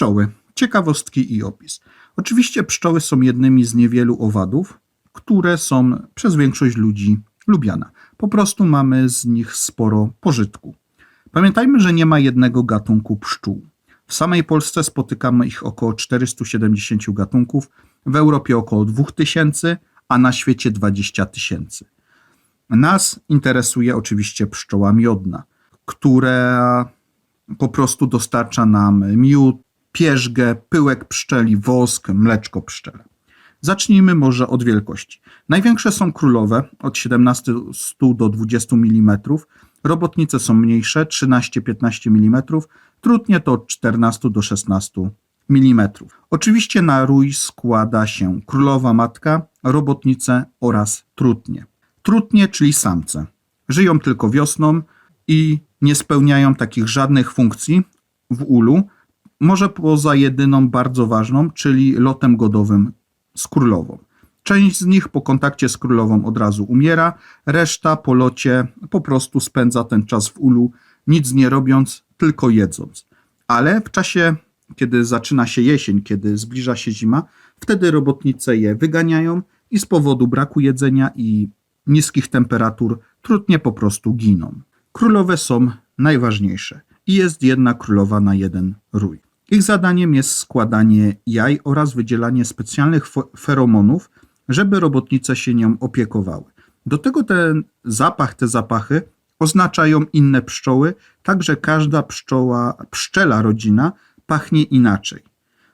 Pszczoły. Ciekawostki i opis. Oczywiście pszczoły są jednymi z niewielu owadów, które są przez większość ludzi lubiane. Po prostu mamy z nich sporo pożytku. Pamiętajmy, że nie ma jednego gatunku pszczół. W samej Polsce spotykamy ich około 470 gatunków, w Europie około 2000, a na świecie 20 tysięcy. Nas interesuje oczywiście pszczoła miodna, która po prostu dostarcza nam miód, pierzgę, pyłek pszczeli, wosk, mleczko pszczele. Zacznijmy może od wielkości. Największe są królowe od 17 do 20 mm, robotnice są mniejsze 13-15 mm, trutnie to od 14 do 16 mm. Oczywiście na rój składa się królowa matka, robotnice oraz trutnie. Trutnie, czyli samce. Żyją tylko wiosną i nie spełniają takich żadnych funkcji w ulu, może poza jedyną bardzo ważną, czyli lotem godowym z królową. Część z nich po kontakcie z królową od razu umiera, reszta po locie po prostu spędza ten czas w ulu, nic nie robiąc, tylko jedząc. Ale w czasie, kiedy zaczyna się jesień, kiedy zbliża się zima, wtedy robotnice je wyganiają i z powodu braku jedzenia i niskich temperatur trudnie po prostu giną. Królowe są najważniejsze i jest jedna królowa na jeden rój. Ich zadaniem jest składanie jaj oraz wydzielanie specjalnych feromonów, żeby robotnice się nią opiekowały. Do tego ten zapach, te zapachy oznaczają inne pszczoły, także każda pszczoła, pszczela rodzina pachnie inaczej.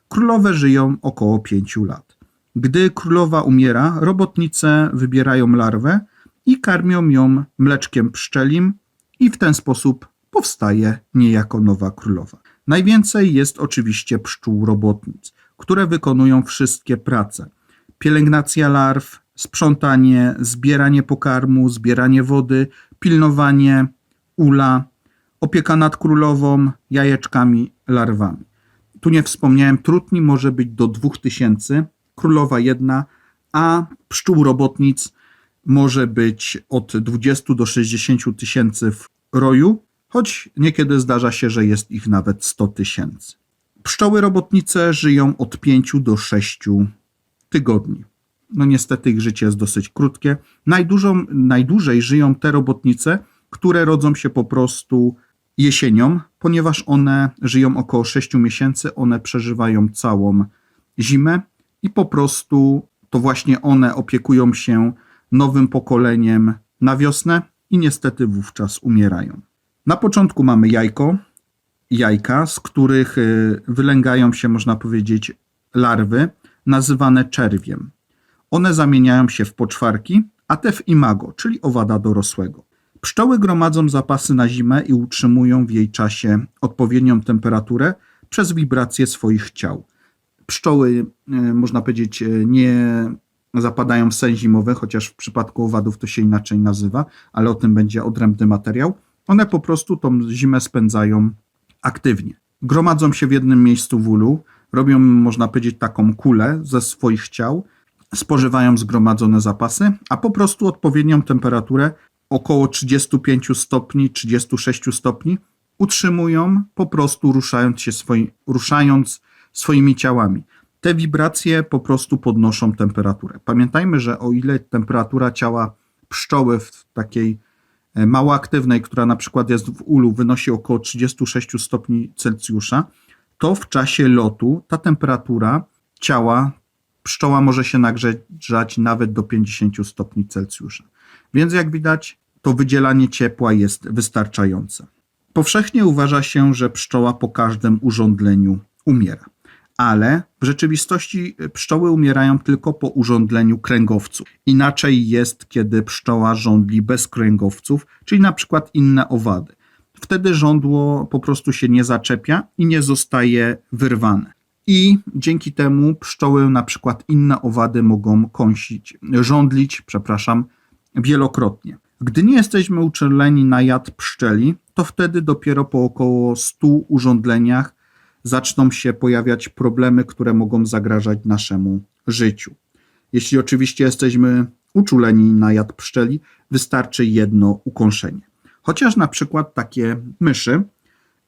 Królowe żyją około 5 lat. Gdy królowa umiera, robotnice wybierają larwę i karmią ją mleczkiem pszczelim i w ten sposób powstaje niejako nowa królowa. Najwięcej jest oczywiście pszczół robotnic, które wykonują wszystkie prace. Pielęgnacja larw, sprzątanie, zbieranie pokarmu, zbieranie wody, pilnowanie ula, opieka nad królową, jajeczkami, larwami. Tu nie wspomniałem, trutni może być do 2000, królowa jedna, a pszczół robotnic może być od 20 do 60 tysięcy w roju, choć niekiedy zdarza się, że jest ich nawet 100 tysięcy. Pszczoły robotnice żyją od 5 do 6 tygodni. No niestety ich życie jest dosyć krótkie. Najdużą, najdłużej żyją te robotnice, które rodzą się po prostu jesienią, ponieważ one żyją około 6 miesięcy, one przeżywają całą zimę i po prostu to właśnie one opiekują się nowym pokoleniem na wiosnę i niestety wówczas umierają. Na początku mamy jajko, jajka, z których y, wylęgają się, można powiedzieć, larwy, nazywane czerwiem. One zamieniają się w poczwarki, a te w imago, czyli owada dorosłego. Pszczoły gromadzą zapasy na zimę i utrzymują w jej czasie odpowiednią temperaturę przez wibracje swoich ciał. Pszczoły, y, można powiedzieć, y, nie zapadają w sen zimowy, chociaż w przypadku owadów to się inaczej nazywa, ale o tym będzie odrębny materiał. One po prostu tą zimę spędzają aktywnie. Gromadzą się w jednym miejscu w ulu, robią, można powiedzieć, taką kulę ze swoich ciał, spożywają zgromadzone zapasy, a po prostu odpowiednią temperaturę około 35 stopni, 36 stopni utrzymują po prostu ruszając się ruszając swoimi ciałami. Te wibracje po prostu podnoszą temperaturę. Pamiętajmy, że o ile temperatura ciała pszczoły w takiej mało aktywnej, która na przykład jest w ulu, wynosi około 36 stopni Celsjusza, to w czasie lotu ta temperatura ciała pszczoła może się nagrzać nawet do 50 stopni Celsjusza. Więc jak widać, to wydzielanie ciepła jest wystarczające. Powszechnie uważa się, że pszczoła po każdym urządleniu umiera ale w rzeczywistości pszczoły umierają tylko po urządleniu kręgowców. Inaczej jest, kiedy pszczoła żądli bez kręgowców, czyli na przykład inne owady. Wtedy żądło po prostu się nie zaczepia i nie zostaje wyrwane. I dzięki temu pszczoły, na przykład inne owady, mogą kąsić, żądlić, przepraszam, wielokrotnie. Gdy nie jesteśmy uczuleni na jad pszczeli, to wtedy dopiero po około 100 urządleniach zaczną się pojawiać problemy, które mogą zagrażać naszemu życiu. Jeśli oczywiście jesteśmy uczuleni na jad pszczeli, wystarczy jedno ukąszenie. Chociaż na przykład takie myszy,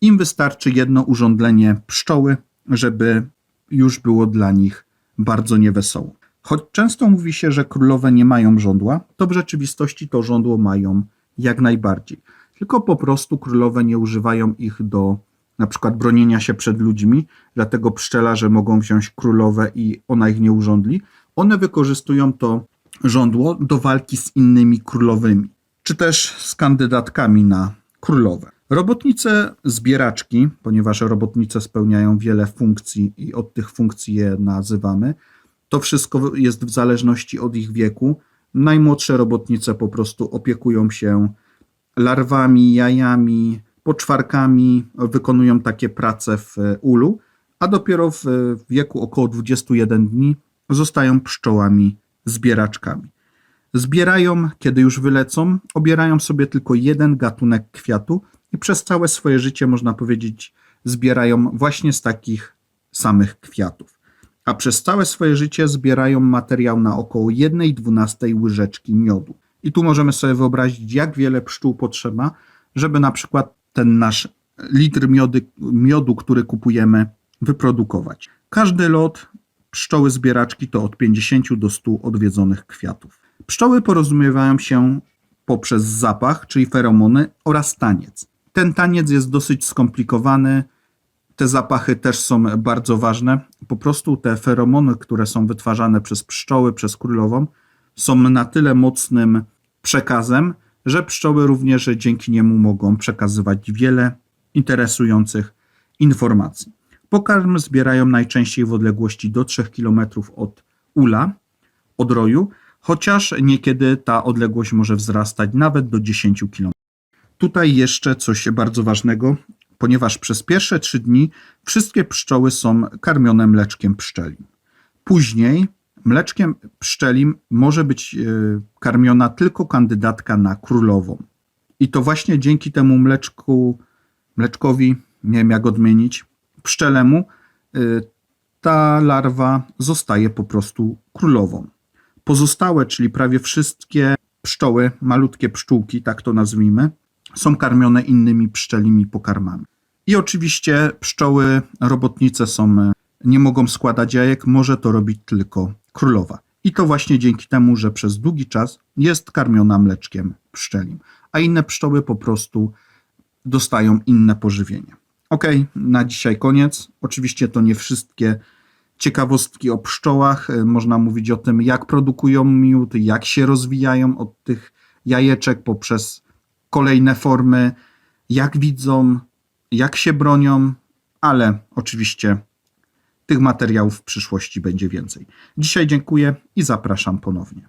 im wystarczy jedno urządlenie pszczoły, żeby już było dla nich bardzo niewesoło. Choć często mówi się, że królowe nie mają żądła, to w rzeczywistości to żądło mają jak najbardziej. Tylko po prostu królowe nie używają ich do na przykład bronienia się przed ludźmi, dlatego pszczelarze mogą wziąć królowe i ona ich nie urządli. One wykorzystują to żądło do walki z innymi królowymi, czy też z kandydatkami na królowe. Robotnice zbieraczki, ponieważ robotnice spełniają wiele funkcji i od tych funkcji je nazywamy, to wszystko jest w zależności od ich wieku. Najmłodsze robotnice po prostu opiekują się larwami, jajami, poczwarkami, wykonują takie prace w ulu, a dopiero w wieku około 21 dni zostają pszczołami zbieraczkami. Zbierają, kiedy już wylecą, obierają sobie tylko jeden gatunek kwiatu i przez całe swoje życie, można powiedzieć, zbierają właśnie z takich samych kwiatów. A przez całe swoje życie zbierają materiał na około 1,12 łyżeczki miodu. I tu możemy sobie wyobrazić, jak wiele pszczół potrzeba, żeby na przykład ten nasz litr miody, miodu, który kupujemy, wyprodukować. Każdy lot pszczoły zbieraczki to od 50 do 100 odwiedzonych kwiatów. Pszczoły porozumiewają się poprzez zapach, czyli feromony oraz taniec. Ten taniec jest dosyć skomplikowany. Te zapachy też są bardzo ważne. Po prostu te feromony, które są wytwarzane przez pszczoły, przez królową, są na tyle mocnym przekazem, że pszczoły również dzięki niemu mogą przekazywać wiele interesujących informacji. Pokarm zbierają najczęściej w odległości do 3 km od ula, od roju, chociaż niekiedy ta odległość może wzrastać nawet do 10 km. Tutaj jeszcze coś bardzo ważnego, ponieważ przez pierwsze 3 dni wszystkie pszczoły są karmione mleczkiem pszczelim. Później mleczkiem pszczelim może być e, karmiona tylko kandydatka na królową. I to właśnie dzięki temu mleczku, mleczkowi, nie wiem jak odmienić, pszczelemu, y, ta larwa zostaje po prostu królową. Pozostałe, czyli prawie wszystkie pszczoły, malutkie pszczółki, tak to nazwijmy, są karmione innymi pszczelimi pokarmami. I oczywiście pszczoły robotnice są, nie mogą składać jajek, może to robić tylko królowa. I to właśnie dzięki temu, że przez długi czas jest karmiona mleczkiem pszczelim, a inne pszczoły po prostu dostają inne pożywienie. Ok, na dzisiaj koniec. Oczywiście to nie wszystkie ciekawostki o pszczołach. Można mówić o tym, jak produkują miód, jak się rozwijają od tych jajeczek poprzez kolejne formy, jak widzą, jak się bronią, ale oczywiście tych materiałów w przyszłości będzie więcej. Dzisiaj dziękuję i zapraszam ponownie.